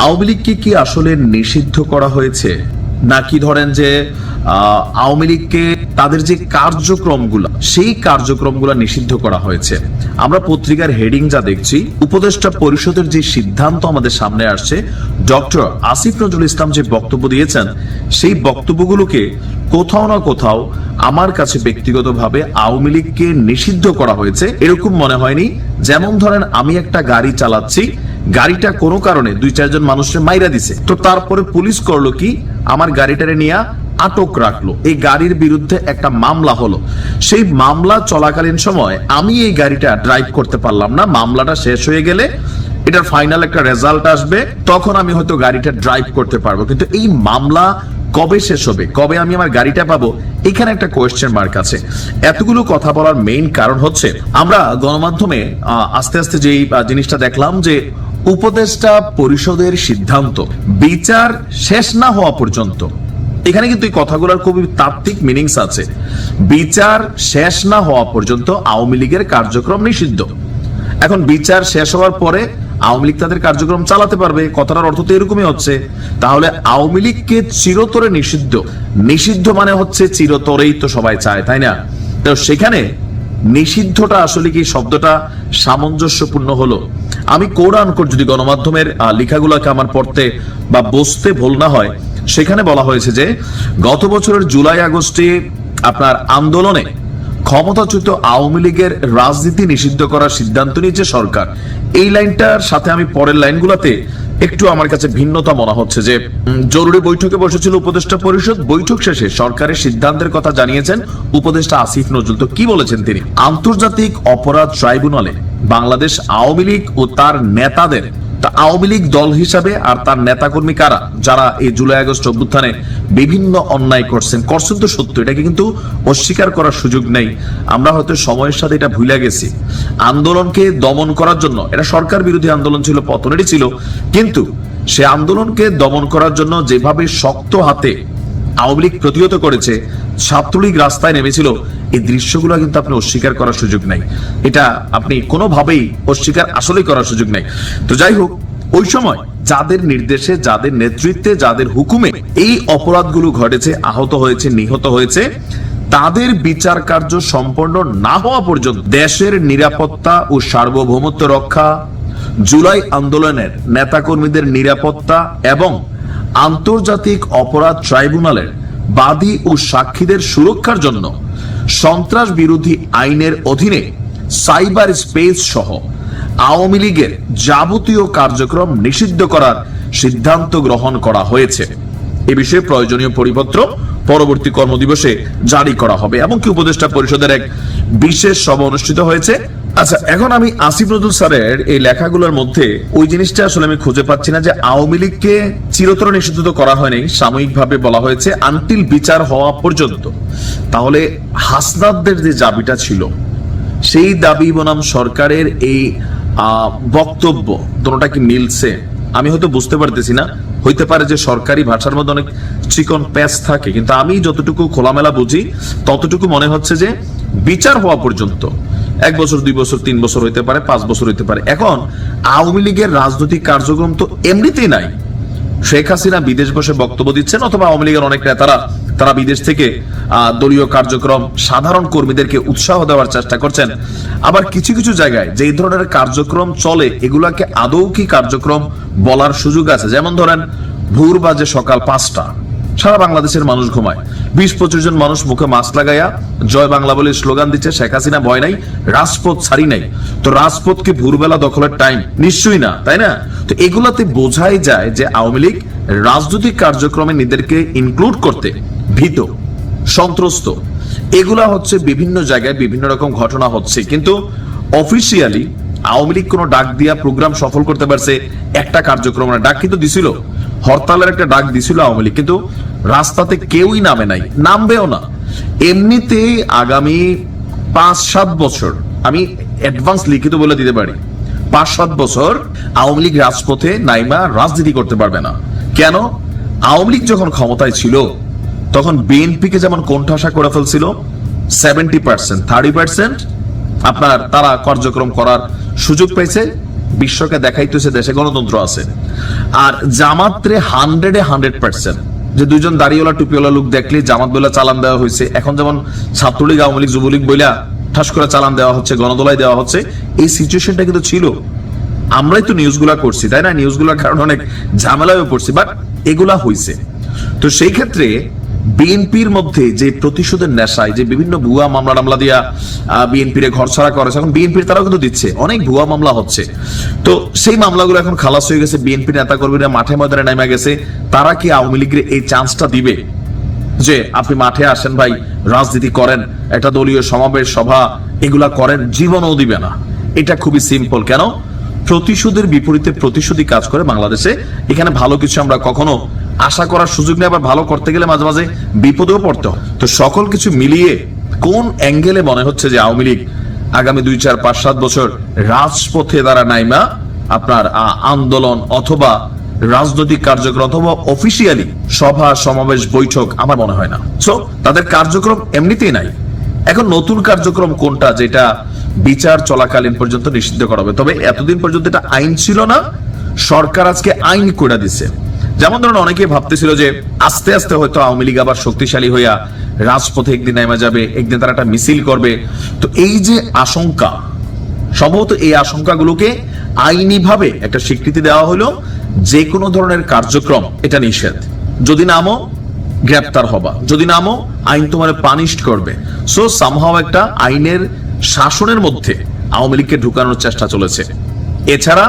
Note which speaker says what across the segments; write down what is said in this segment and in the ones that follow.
Speaker 1: আওয়ামী লীগকে কি আসলে নিষিদ্ধ করা হয়েছে? নাকি ধরেন যে আওয়ামী লীগকে তাদের যে কার্যক্রমগুলো, সেই কার্যক্রমগুলো নিষিদ্ধ করা হয়েছে। আমরা পত্রিকার হেডিং যা দেখছি, উপদেষ্টা পরিষদের যে সিদ্ধান্ত আমাদের সামনে আসছে, ডক্টর আসিফ নজরুল ইসলাম যে বক্তব্য দিয়েছেন, সেই বক্তব্যগুলোকে কোথাও না কোথাও আমার কাছে ব্যক্তিগতভাবে আওয়ামী লীগকে নিষিদ্ধ করা হয়েছে, এরকম মনে হয়নি। যেমন ধরেন, আমি একটা গাড়ি চালাচ্ছি গাড়িটা কোনো কারণে দুই চারজন মানুষের মাইরা দিছে। তো তারপরে পুলিশ করল কি, আমার গাড়িটারে নিয়ে আটক রাখল। এই গাড়ির বিরুদ্ধে একটা মামলা হলো। সেই মামলা চলাকালীন সময় আমি এই গাড়িটা ড্রাইভ করতে পারলাম না। মামলাটা শেষ হয়ে গেলে এটার ফাইনাল একটা রেজাল্ট আসবে। তখন আমি হয়তো গাড়িটা ড্রাইভ করতে পারব। কিন্তু এই মামলা কবে শেষ হবে? কবে আমি আমার গাড়িটা পাবো? এখানে একটা কোয়েশ্চেন মার্ক আছে। এতগুলো কথা বলার মেইন কারণ হচ্ছে, আমরা গণমাধ্যমে আস্তে আস্তে যেই জিনিসটা দেখলাম যে উপদেষ্টা পরিষদের সিদ্ধান্ত। বিচার শেষ না হওয়া পর্যন্ত। এখানে কিন্তু এই কথাগুলোর খুবই তাত্ত্বিক মিনিংস আছে। বিচার শেষ না হওয়া পর্যন্ত আওয়ামী লীগের কার্যক্রম নিষিদ্ধ। এখন বিচার শেষ হওয়ার পরে আওয়ামী লীগ তাদের কার্যক্রম চালাতে পারবে, কথাটার অর্থ তো এরকমই হচ্ছে। তাহলে আওয়ামী লীগকে চিরতরে নিষিদ্ধ। নিষিদ্ধ মানে হচ্ছে চিরতরেই তো সবাই চায়, তাই না? তো সেখানে নিষিদ্ধটা আসলে কি শব্দটা সামঞ্জস্যপূর্ণ হলো? আমি কোরআন কোর যদি গণমাধ্যমের লেখাগুলোকে আমার পড়তে বা বসতে ভুল না হয়, সেখানে বলা হয়েছে যে, গত বছরের জুলাই আগস্টে আপনার আন্দোলনে ক্ষমতাচ্যুত আওয়ামী লীগের রাজনীতি নিষিদ্ধ করার সিদ্ধান্ত নিয়েছে সরকার। এই লাইনটার সাথে আমি পরের লাইনগুলোতে একটু আমার কাছে ভিন্নতা মনে হচ্ছে যে জরুরি বৈঠকে বসেছিল উপদেষ্টা পরিষদ। বৈঠক শেষে সরকারের সিদ্ধান্তের কথা জানিয়েছেন উপদেষ্টা আসিফ নজরুল। তো কি বলেছেন তিনি? আন্তর্জাতিক অপরাধ ট্রাইব্যুনালে বাংলাদেশ আওয়ামী লীগ ও তার নেতাদের আওয়ামী লীগ দল হিসাবে আর তার নেতাকর্মী কারা, যারা এই জুলাই আগস্ট অভ্যুত্থানে বিভিন্ন অন্যায় করছেন করছেন তো সত্য, এটাকে কিন্তু অস্বীকার করার সুযোগ নেই। আমরা হয়তো সময়ের সাথে এটা ভুলে গেছি। আন্দোলনকে দমন করার জন্য, এটা সরকার বিরোধী আন্দোলন ছিল, পতনেরই ছিল, কিন্তু সে আন্দোলনকে দমন করার জন্য যেভাবে শক্ত হাতে আওয়ামী লীগ প্রতিহত করেছে, ছাত্রলীগ রাস্তায় নেমেছিল এই দৃশ্যগুলো কিন্তু আপনি অস্বীকার করার সুযোগ নাই। এটা আপনি কোনোভাবেই অস্বীকার আসলেই করার সুযোগ নাই। তো যাই হোক, ওই সময় যাদের নির্দেশে, যাদের নেতৃত্বে, যাদের হুকুমে এই অপরাধগুলো ঘটেছে, আহত হয়েছে, নিহত হয়েছে, তাদের বিচার কার্য সম্পন্ন না হওয়া পর্যন্ত দেশের নিরাপত্তা ও সার্বভৌমত্ব রক্ষা, জুলাই আন্দোলনের নেতাকর্মীদের নিরাপত্তা এবং আন্তর্জাতিক অপরাধ ট্রাইব্যুনালের বাদী ও সাক্ষীদের সুরক্ষার জন্য সন্ত্রাস বিরোধী আইনের অধীনে সাইবার স্পেস সহ আওয়ামী লীগের যাবতীয় কার্যক্রম নিষিদ্ধ করার সিদ্ধান্ত গ্রহণ করা হয়েছে। এ বিষয়ে প্রয়োজনীয় পরিপত্র পরবর্তী কর্মদিবসে জারি করা হবে। এমনকি উপদেষ্টা পরিষদের এক বিশেষ সভা অনুষ্ঠিত হয়েছে। আচ্ছা এখন আমি আসিফ নজরুল স্যারের এই লেখাগুলোর মধ্যে ওই জিনিসটা আসলে আমি খুঁজে পাচ্ছি না যে আওয়ামী লীগকে চিরতর নিষিদ্ধ করা হয়নি, সাময়িকভাবে বলা হয়েছে আনটিল বিচার হওয়া পর্যন্ত। তাহলে হাসনাদদের যে দাবিটা ছিল, সেই দাবি বনাম সরকারের এই বক্তব্য দুটোটা কি মিলছে? আমি হয়তো বুঝতে পারতেছি না। হইতে পারে যে সরকারি ভাষার মধ্যে অনেক চিকন প্যাচ থাকে, কিন্তু আমি যতটুকু খোলামেলা বুঝি, ততটুকু মনে হচ্ছে যে বিচার হওয়া পর্যন্ত এক বছর, দুই বছর, তিন বছর হইতে পারে, পাঁচ বছর হইতে পারে। এখন আওয়ামী লীগের রাজনৈতিক কার্যক্রম তো এমনিতেই নাই। শেখ হাসিনা বিদেশ বসে বক্তব্য দিচ্ছেন, অথবা আওয়ামী লীগের অনেক নেতারা, তারা বিদেশ থেকে দলীয় কার্যক্রম, সাধারণ কর্মীদেরকে উৎসাহ দেওয়ার চেষ্টা করছেন। আবার কিছু কিছু জায়গায় যে ধরনের কার্যক্রম চলে, এগুলাকে আদৌ কি কার্যক্রম বলার সুযোগ আছে? যেমন ধরেন, ভোর বাজে সকাল পাঁচটা। সারা বাংলাদেশের মানুষ ঘুমায়। বিশ পঁচিশ জন মানুষ মুখে মাস্ক লাগাইয়া জয় বাংলা বলে স্লোগান দিচ্ছে শেখ হাসিনা, ভয় নাই, রাজপথ ছাড়ি নাই। তো রাজপথকে ভোরবেলা দখলের টাইম নিশ্চয়ই না, তাই না? তো এগুলাতে বোঝাই যায় যে আওয়ামী লীগ রাজনৈতিক কার্যক্রমে নিজেদেরকে ইনক্লুড করতে ভীত, সন্ত্রস্ত। এগুলা হচ্ছে বিভিন্ন জায়গায় বিভিন্ন রকম ঘটনা হচ্ছে। কিন্তু অফিসিয়ালি আওয়ামী লীগ কোনো ডাক দিয়া প্রোগ্রাম সফল করতে পারছে একটা কার্যক্রম ডাক কিন্তু দিছিল। হরতালের একটা ডাক দিছিল আওয়ামী লীগ, কিন্তু রাস্তাতে কেউই নামে নাই, নামবেও না। এমনিতেই আগামী পাঁচ সাত বছর, আমি অ্যাডভান্স লিখিত বলে দিতে পারি, পাঁচ সাত বছর আওয়ামী লীগ রাজপথে নাইমা রাজনীতি করতে পারবে না। কেন? আওয়ামী লীগ যখন ক্ষমতায় ছিল, তখন বিএনপিকে যেমন কোণঠাসা করে ফেলছিল সেভেন্টি পার্সেন্ট থার্টি পার্সেন্ট আপনার তারা কার্যক্রম করার সুযোগ পেয়েছে বিশ্বকে দেখাইতেছে দেশে গণতন্ত্র আছে। আর জামাতরে হান্ড্রেডে হান্ড্রেড পার্সেন্ট যে দুইজন দাড়িওয়ালা, টুপিওয়ালা লোক দেখলে জামাত বলে চালান দেওয়া হয়েছে এখন যেমন ছাত্রলীগ, আওয়ামী লীগ, যুবলীগ বইলা ঠাস করে চালান দেওয়া হচ্ছে গণদোলাই দেওয়া হচ্ছে, এই সিচুয়েশনটা কিন্তু ছিল। আমরাই তো নিউজগুলা করছি, তাই না? নিউজগুলোর কারণে অনেক ঝামেলায় পড়ছি বাট এগুলা হইছে। তো সেই ক্ষেত্রে বিএনপির মধ্যে যে প্রতিশোধের নেশায় যে বিভিন্ন ভুয়া মামলা টামলা দিয়া বিএনপির ঘর ছাড়া করেছে এখন বিএনপির তারাও কিন্তু দিচ্ছে। অনেক ভুয়া মামলা হচ্ছে। তো সেই মামলাগুলো এখন খালাস হয়ে গেছে। বিএনপি নেতা কর্মীরা মাঠে ময়দানে নেমে গেছে। তারা কি আওয়ামী লীগের এই চান্সটা দিবে? যে আপনি মাঠে আসেন ভাই, রাজনীতি করেন, একটা দলীয় সমাবেশ, সভা, এগুলা করেন, জীবনও দিবে না। এটা খুবই সিম্পল কেন? প্রতিশোধের বিপরীতে প্রতিশোধী কাজ করে বাংলাদেশে। এখানে ভালো কিছু আমরা কখনো আশা করার সুযোগ নেই, আবার ভালো করতে গেলে মাঝে মাঝে বিপদেও পড়তে হয়। তো সকল কিছু মিলিয়ে কোন অ্যাঙ্গেলে মনে হচ্ছে যে আওয়ামী লীগ আগামী দুই, চার, পাঁচ, সাত বছর রাজপথে দ্বারা নাইমা, আপনার আন্দোলন অথবা রাজনৈতিক কার্যক্রম অথবা অফিসিয়ালি সভা, সমাবেশ, বৈঠক আমার মনে হয় না। সো তাদের কার্যক্রম এমনিতেই নাই। এখন নতুন কার্যক্রম কোনটা যেটা বিচার চলাকালীন পর্যন্ত নিষিদ্ধ করা হবে। তবে এতদিন পর্যন্ত এটা আইন ছিল না। সরকার আজকে আইন করে দিছে। যেমন ধরুন অনেকে ভাবতেছিল যে আস্তে আস্তে হয়তো আওয়ামী লীগ আবার শক্তিশালী হইয়া রাজপথে একদিন নেমে যাবে, একদিন তারা একটা মিছিল করবে। তো এই যে আশঙ্কা, সম্ভবত এই আশঙ্কাগুলোকে আইনিভাবে একটা স্বীকৃতি দেওয়া হলো, যে কোনো ধরনের কার্যক্রম এটা নিষেধ। যদি নামও গ্রেপ্তার হবা। যদি নামও আইন তোমার পানিশ করবে। সো সামহাও একটা আইনের শাসনের মধ্যে আওয়ামী লীগকে ঢুকানোর চেষ্টা চলেছে। এছাড়া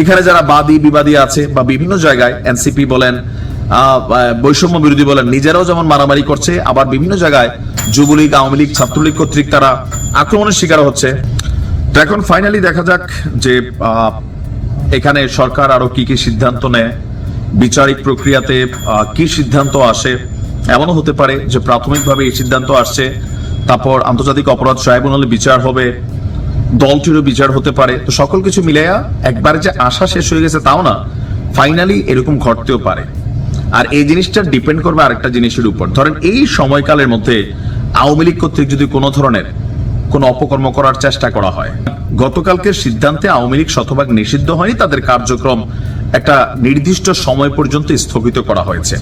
Speaker 1: এখানে যারা বাদী, বিবাদী আছে বা বিভিন্ন জায়গায় এনসিপি বলেন বৈষম্য বিরোধী বলেন, নিজেরাও যেমন মারামারি করছে, আবার বিভিন্ন জায়গায় যুবলীগ, আওয়ামী লীগ, ছাত্রলীগ কর্তৃক তারা আক্রমণের শিকার হচ্ছে। তো এখন ফাইনালি দেখা যাক যে এখানে সরকার আরও কি কি সিদ্ধান্ত নেয়, বিচারিক প্রক্রিয়াতে কি সিদ্ধান্ত আসে, এমনও হতে পারে যে প্রাথমিকভাবে এই সিদ্ধান্ত আসছে। তারপর আন্তর্জাতিক অপরাধ ট্রাইব্যুনালে বিচার হবে, দলটিরও বিচার হতে পারে। তো সকল কিছু মিলাইয়া একবারে যে আশা শেষ হয়ে গেছে তাও না, ফাইনালি এরকম ঘটতেও পারে। আর এই জিনিসটা ডিপেন্ড করবে আরেকটা জিনিসের উপর। ধরেন এই সময়কালের মধ্যে আওয়ামী লীগ কর্তৃক যদি কোনো ধরনের কোনো অপকর্ম করার চেষ্টা করা হয় গতকালকের সিদ্ধান্তে আওয়ামী লীগ শতভাগ নিষিদ্ধ হয়নি, তাদের কার্যক্রম একটা নির্দিষ্ট সময় পর্যন্ত স্থগিত করা হয়েছে।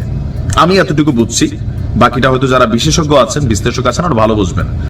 Speaker 1: আমি এতটুকু বুঝছি। বাকিটা হয়তো যারা বিশেষজ্ঞ আছেন বিশ্লেষক আছেন আর ভালো বুঝবেন।